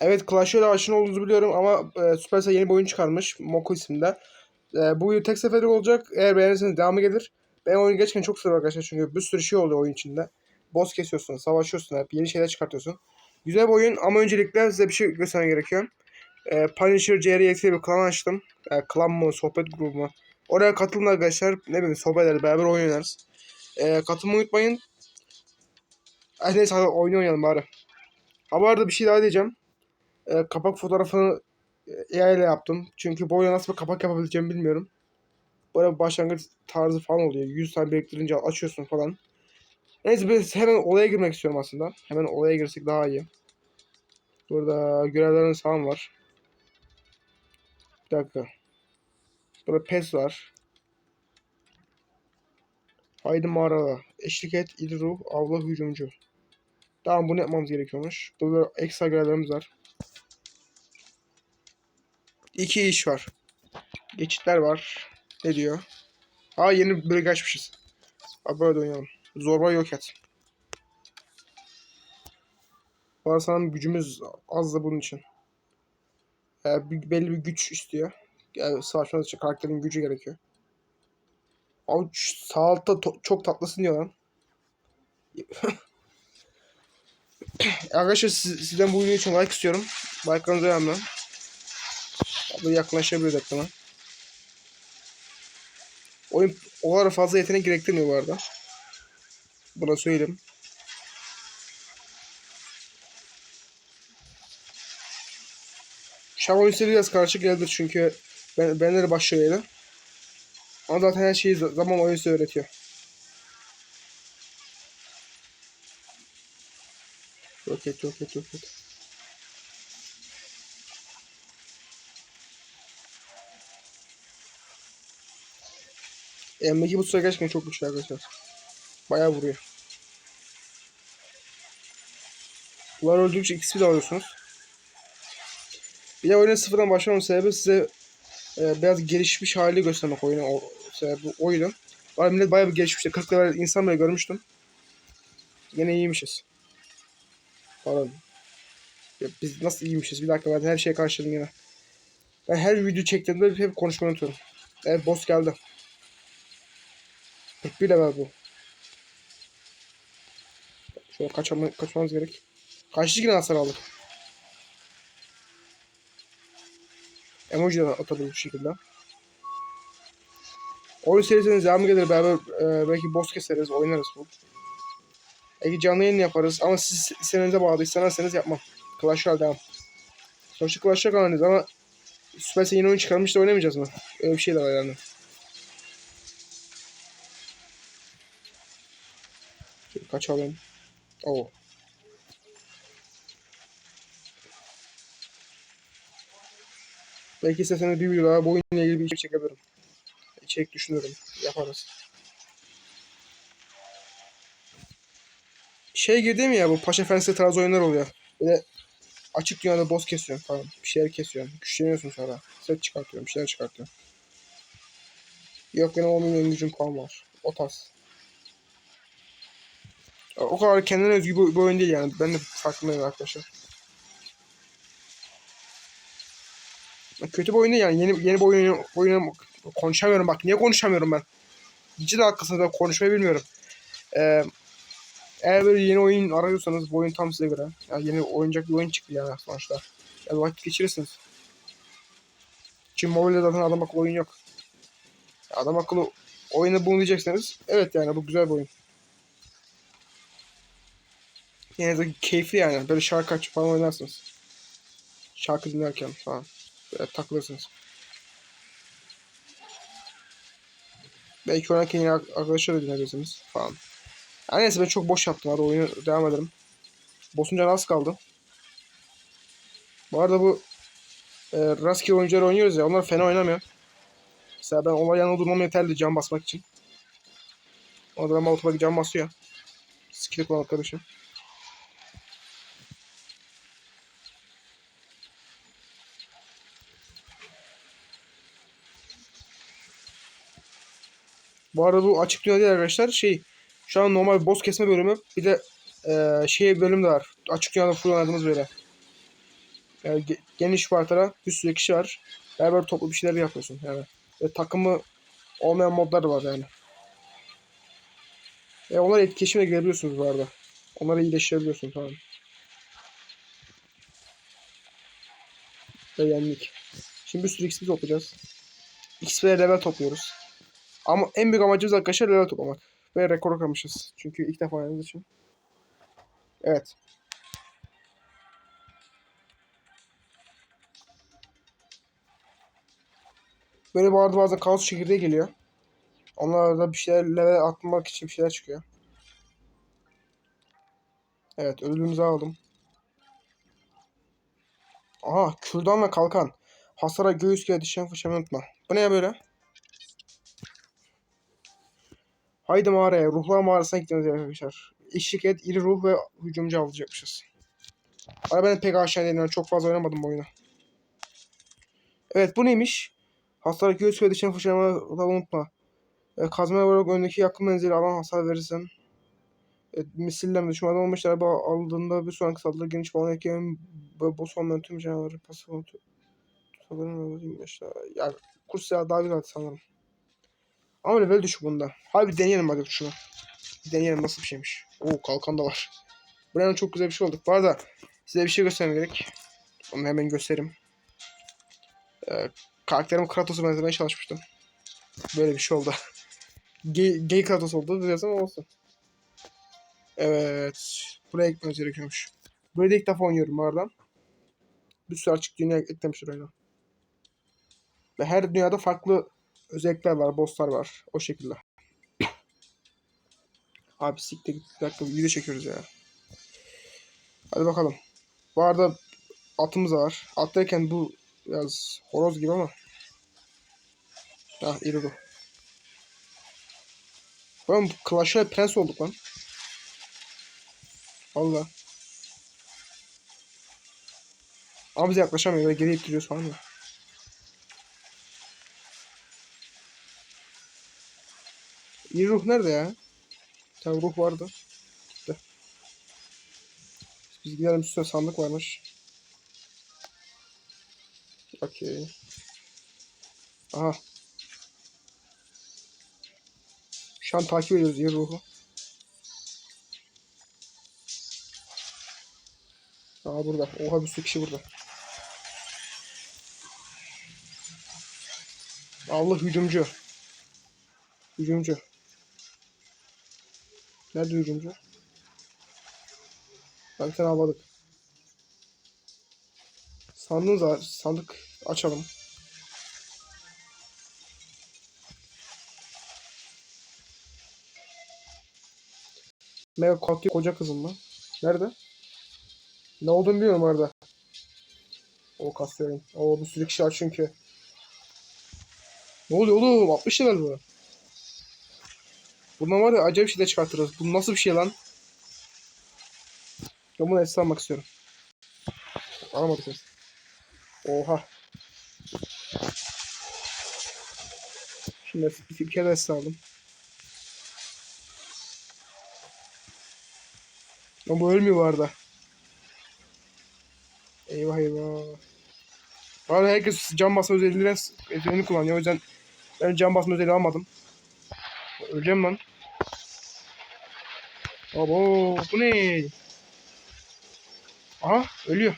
Evet Clash Royale aşina olduğunuzu biliyorum ama e, Supercell yeni bir oyun çıkarmış. Moko isminde. E, bu tek seferlik olacak. Eğer beğenirseniz devamı gelir. Ben oyunu gerçekten çok seviyorum arkadaşlar çünkü bir sürü şey oluyor oyun içinde. Boss kesiyorsun, savaşıyorsun hep, yeni şeyler çıkartıyorsun. Güzel bir oyun ama öncelikle size bir şey göstermem gerekiyor. E, Punisher CRX bir klan açtım. E, klan mı, sohbet grubu mu? Oraya katılın arkadaşlar. Ne bileyim sohbet ederiz, beraber oynarız. E, katılmayı unutmayın. Ay neyse hadi oyun oynayalım bari. Bu arada bir şey daha diyeceğim. E, kapak fotoğrafını e, AI ile yaptım. Çünkü bu oyuna nasıl bir kapak yapabileceğimi bilmiyorum. Böyle başlangıç tarzı falan oluyor. 100 tane biriktirince açıyorsun falan. Neyse biz hemen olaya girmek istiyorum aslında. Hemen olaya girsek daha iyi. Burada görevlerin falan var. Bir dakika. Burada pes var. Haydi mağarada. Eşlik et, il ruh, avla hücumcu. Tamam bunu yapmamız gerekiyormuş. Burada ekstra görevlerimiz var. İki iş var. Geçitler var. Ne diyor? Aa yeni bir bölge açmışız. Abi böyle oynayalım. Zorba yok et. Var sanırım gücümüz az da bunun için. Yani bir, belli bir güç istiyor. Yani savaşmanız için karakterin gücü gerekiyor. Abi sağ altta çok tatlısın diyor lan. Arkadaşlar siz, sizden bu video için like istiyorum. Like'larınız önemli. Abi yaklaşabilir ekrana. Oyun o kadar fazla yetenek gerektirmiyor bu arada. Buna söyleyeyim. Şu an oyun biraz karışık geldi çünkü ben, benleri başlıyor yeni. Ama zaten her şeyi za- zaman oyun size öğretiyor. Roket roket roket. M2 bu sıra gerçekten çok güçlü arkadaşlar. Bayağı vuruyor. Bunlar öldükçe XP de alıyorsunuz. Bir de oyuna sıfırdan başlamamın sebebi size e, biraz gelişmiş hali göstermek oyunu. O, sebebi oyunu. Var millet bayağı bir gelişmişti. 40 level insan bile görmüştüm. Yine iyiymişiz. Pardon. Ya biz nasıl iyiymişiz? Bir dakika ben her şeye karşıladım yine. Ben her video çektiğimde hep konuşmayı unutuyorum. Evet boss geldi. 41 level bu. Şöyle kaçama, kaçmamız gerek. Kaçtı yine hasar aldık. Emoji de atabilir bu şekilde. Oyun serisinin devamı gelir beraber e, belki boss keseriz, oynarız bu. Belki canlı yayın yaparız ama siz istediğinize bağlı. İstemezseniz yapmam. Clash Royale devam. Sonuçta Clash Royale kanalıyız ama Supercell yeni oyun çıkarmış da oynamayacağız mı? Öyle bir şey de var yani. Şöyle kaçalım. Oo. Belki isteseniz bir video daha bu oyunla ilgili bir içerik çekebilirim. İçerik düşünüyorum. Yaparız. Şey girdi mi ya bu Paşa Fensi tarzı oyunlar oluyor. Böyle açık dünyada boss kesiyorsun falan. Bir şeyler kesiyorsun. Güçleniyorsun sonra. Set çıkartıyorum. Bir şeyler çıkartıyorum. Yok benim 10 milyon gücüm falan var. O tarz. O kadar kendine özgü bir, bir oyun değil yani. Ben de farkındayım arkadaşlar. Kötü bir oyun değil yani. Yeni, yeni bir oyun, oyunu konuşamıyorum bak. Niye konuşamıyorum ben? Ciddi haklısınız ben konuşmayı bilmiyorum. Ee, eğer böyle yeni oyun arıyorsanız bu oyun tam size göre. Yani yeni oyuncak bir oyun çıktı yani sonuçta. Yani vakit geçirirsiniz. Çünkü mobilde zaten adam akıllı oyun yok. Adam akıllı oyunu bulmayacaksınız. Evet yani bu güzel bir oyun. Yine de keyifli yani. Böyle şarkı açıp falan oynarsınız. Şarkı dinlerken falan. Böyle takılırsınız. Belki oynarken yine arkadaşlarla dinlersiniz falan. Yani neyse ben çok boş yaptım. Hadi oyunu devam edelim. Boss'un canı az kaldı. Bu arada bu e, rastgele oyuncuları oynuyoruz ya. Onlar fena oynamıyor. Mesela ben onlar yanında durmam yeterli can basmak için. Orada ben Molotov'a can basıyor. Skill kullanan arkadaşım. Bu arada bu açık dünya değil arkadaşlar. Şey şu an normal boss kesme bölümü bir de e, şey bölüm de var. Açık dünyada full oynadığımız böyle. Yani ge- geniş partara bir sürü kişi var. Beraber toplu bir şeyler yapıyorsun yani. Ve takımı olmayan modlar da var yani. E onları etkileşime girebiliyorsunuz bu arada. Onları iyileştirebiliyorsunuz tamam. Ve yendik. Şimdi bir sürü XP toplayacağız. XP'ye level topluyoruz. Ama en büyük amacımız arkadaşlar level toplamak. Ve rekor kırmışız. Çünkü ilk defa oynadığımız için. Evet. Böyle arada bazen kaos çekirdeği geliyor. Onlarda bir şeyler level atmak için bir şeyler çıkıyor. Evet ödülümüzü aldım. Aha kürdan ve kalkan. Hasara göğüs gibi düşen fırçamı unutma. Bu ne ya böyle? Haydi mağaraya. Ruhlar mağarasına gidiyoruz arkadaşlar. Eşlik et, iri ruh ve hücumcu avlayacakmışız. Ama ben pek aşağı değilim. Çok fazla oynamadım bu oyunu. Evet bu neymiş? Hasara göğüs ve düşen fırçamı unutma. E, kazmaya vurarak öndeki yakın menzili alan hasar verirsen e, misilleme düşman olmuş araba aldığında bir sonraki saldırı geniş falan ekleyen ve boss olmayan tüm canavarı pasif oldu. Sanırım işte. Ya kurs ya daha güzel sanırım. Ama level düşük bunda. Hadi deneyelim bakalım şunu. Deneyelim nasıl bir şeymiş. Oo kalkan da var. Buraya çok güzel bir şey olduk. Bu arada size bir şey göstermem gerek. Onu hemen göstereyim. Ee, karakterim Kratos'a benzemeye çalışmıştım. Böyle bir şey oldu. gay, gay Kratos oldu ama olsun. Evet. Buraya gitmemiz gerekiyormuş. Da ilk defa oynuyorum bu arada. Bir sürü açık dünya eklemişler oyuna. Ve her dünyada farklı özellikler var, bosslar var. O şekilde. Abi siktir git. Bir dakika video çekiyoruz ya. Hadi bakalım. Bu arada atımız var. Attayken bu biraz horoz gibi ama. Ah iri bu. Oğlum Clash Royale prens olduk lan. Valla. Ama bize yaklaşamıyor. Böyle geri ittiriyoruz falan ya. İyi ruh nerede ya? Bir ruh vardı. Gitti. Biz gidelim üstüne sandık varmış. Okey. Aha. Şu an takip ediyoruz iyi ruhu. Aa burada. Oha bir sürü kişi burada. Allah hücumcu. Hücumcu. Nerede hücumcu? Ben bir tane avladık. Sandığımız var. Sandık açalım. Mega Katya koca kızım mı? Nerede? Ne olduğunu bilmiyorum orada. O kasıyorum. O bir sürü kişi var çünkü. Ne oluyor oğlum? 60 level bu. Bundan var ya acayip şeyler çıkartırız. Bu nasıl bir şey lan? Ben bunu esir almak istiyorum. Alamadık biz. Oha. Şimdi bir, bir kere esir aldım. Ama bu ölmüyor bu arada. Eyvah eyvah. Arada herkes cam basma özelliğini, özelliğini kullanıyor. O yüzden ben cam basma özelliği almadım. Öleceğim lan. Abo bu ne? Aha ölüyor.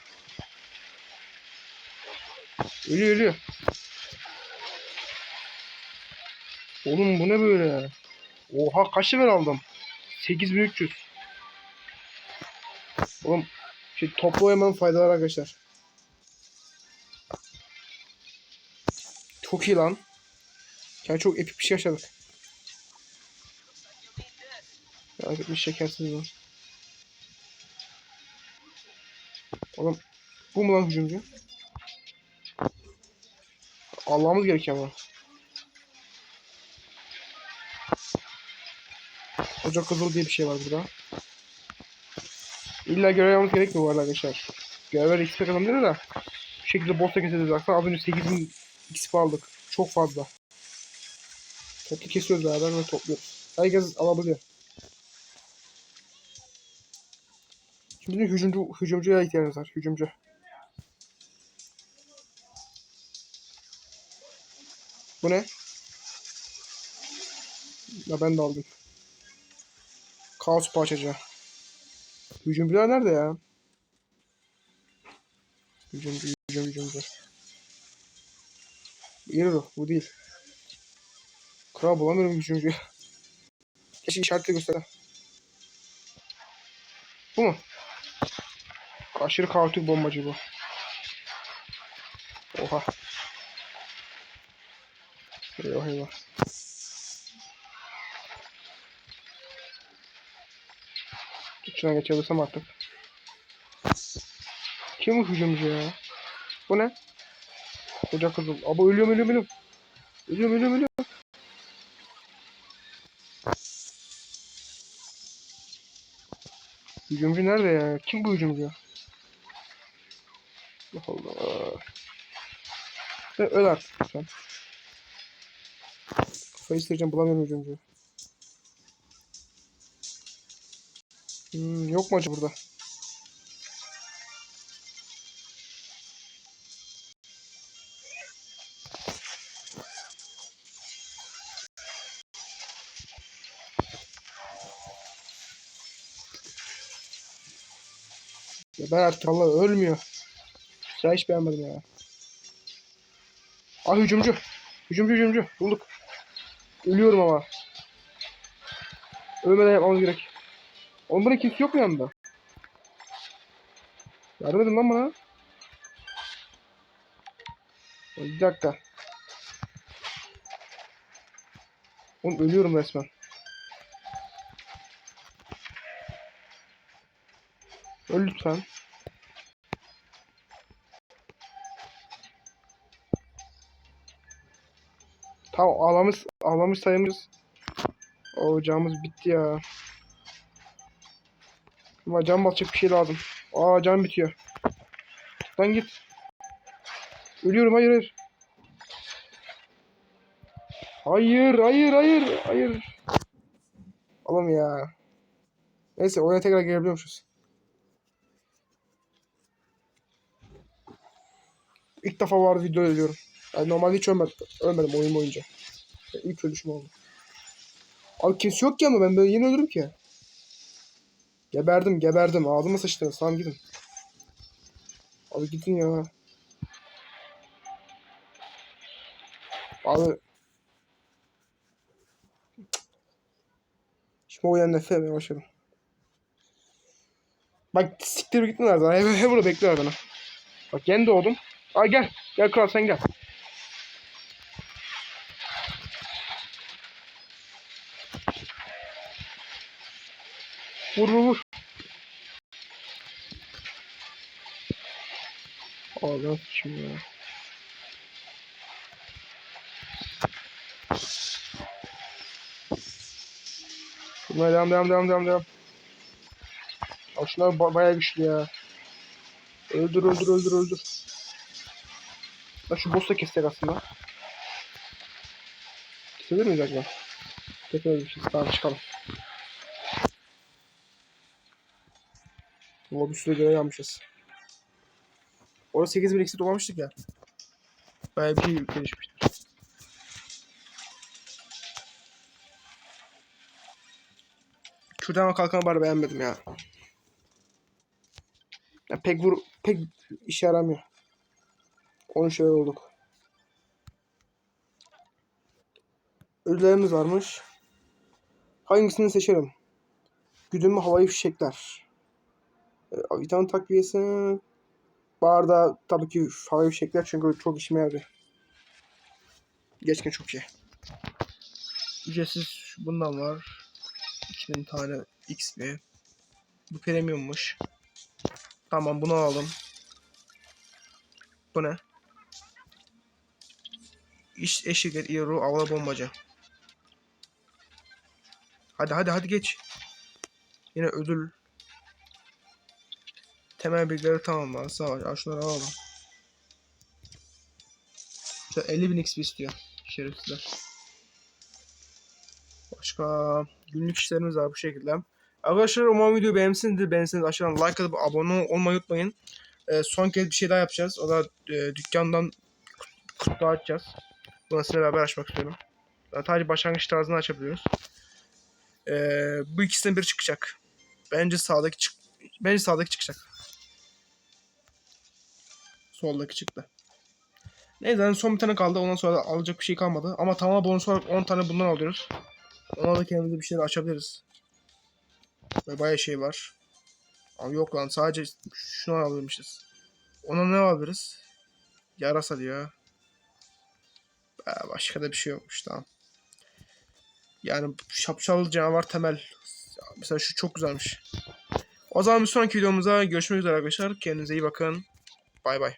Ölüyor ölüyor. Oğlum bu ne böyle? Oha kaç level aldım? 8300. Oğlum şey toplu oynamanın faydaları arkadaşlar. Çok iyi lan. Yani çok epik bir şey yaşadık. Merak etme şekersiz bu. Oğlum bu mu lan hücumcu? Allah'ımız gerekiyor ama. Koca kızıl diye bir şey var burada. İlla görev yapmamız gerekmiyor bu arada arkadaşlar. Görevler XP kazandırıyor da. Bu şekilde boss'a keseceğiz. Baksana az önce 8000 XP aldık. Çok fazla. Toplu kesiyoruz beraber ve topluyoruz. Herkes alabiliyor. Bizim hücumcu, hücumcuya ihtiyacımız var. Hücumcu. Bu ne? Ya ben de aldım. Kaos parçacı. Hücumcular nerede ya? Hücumcu, hücum, hücumcu. Yero, bu değil. Kral bulamıyorum hücumcuyu. Keşke işaretle göster. Bu mu? Aşırı kaotik bombacı bu. Oha. Eyvah eyvah. Şuna geçebilirsem artık. Kim bu hücumcu ya? Bu ne? Koca kızıl. Aba ölüyorum ölüyorum ölüyorum. Ölüyorum ölüyorum ölüyorum. Hücumcu nerede ya? Kim bu hücumcu? Allah Allah. Ve öl artık lütfen. Kafayı istireceğim bulamıyorum hücumcuyu. Hmm, yok mu acı burada? Ya ben artık Allah ölmüyor. Ya hiç beğenmedim ya. Ah hücumcu. Hücumcu hücumcu. Bulduk. Ölüyorum ama. Ölmeden yapmamız gerek. Oğlum burada kimse yok mu yanında? Yardım edin lan bana. Bir dakika. Oğlum ölüyorum resmen. Öl lütfen. Tamam ağlamış, ağlamış sayımız. O camımız bitti ya. Ama can basacak bir şey lazım. Aa can bitiyor. Lan git. Ölüyorum hayır hayır. Hayır hayır hayır hayır. Oğlum ya. Neyse oyuna tekrar girebiliyormuşuz. İlk defa var video ölüyorum. Yani normalde hiç ölmedim, ölmedim oyun boyunca. Yani ilk ölüşüm oldu. Abi kimse yok ki ama ben böyle yeni ölürüm ki. Geberdim geberdim ağzıma sıçtınız tamam gidin. Abi gidin ya. Abi. Şimdi o yan nefret etmeye başladım. Bak siktir gittiler zaten. Hep, hep burada bekliyorlar beni. Bak yeni doğdum. Ay gel. Gel kral sen gel. Vur vur vur. Ağzına sıçayım ya. Bunlara devam devam devam devam devam. Aa, şunlar ba bayağı güçlü ya. Öldür öldür öldür öldür. Lan şu boss'u kesecek aslında. Kesebilir miyiz acaba? Bir şey. Tamam çıkalım. Ama bir süre göre yanmışız. Orada 8000 eksi domamıştık ya. Bayağı bir şey gelişmiştir. Şuradan ama kalkan bari beğenmedim ya. ya pek vur pek işe yaramıyor. 13 level olduk. Ödüllerimiz varmış. Hangisini seçelim? Güdümlü havai fişekler. Vitamin takviyesi. Barda tabii ki havai fişekler çünkü çok işime yarıyor. Gerçekten çok iyi. Ücretsiz bundan var. 2000 tane XP. Bu premiummuş. Tamam bunu aldım. Bu ne? İş eşik et Euro avla bombacı. Hadi hadi hadi geç. Yine ödül. Temel bilgileri tamamla. Ol. Al şunları alalım. Şu 50.000 XP istiyor. Şerefsizler. Başka günlük işlerimiz var bu şekilde. Arkadaşlar umarım videoyu beğenmişsinizdir. Beğenirseniz aşağıdan like atıp abone olmayı unutmayın. Ee, son kez bir şey daha yapacağız. O da e, dükkandan kutu dağıtacağız. Bunu sizinle beraber açmak istiyorum. Yani sadece başlangıç tarzını açabiliyoruz. Ee, bu ikisinden biri çıkacak. Bence sağdaki çık Bence sağdaki çıkacak. Soldaki çıktı. Neyse yani son bir tane kaldı. Ondan sonra alacak bir şey kalmadı. Ama tamam bonus olarak 10 tane bundan alıyoruz. Ona da kendimize bir şeyler açabiliriz. Ve bayağı şey var. Ama yok lan sadece şunu alabilirmişiz. Ona ne alabiliriz? Yarasa diyor. Ee, başka da bir şey yokmuş tamam. Yani şapşal canavar temel. Mesela şu çok güzelmiş. O zaman bir sonraki videomuzda görüşmek üzere arkadaşlar. Kendinize iyi bakın. Bay bay.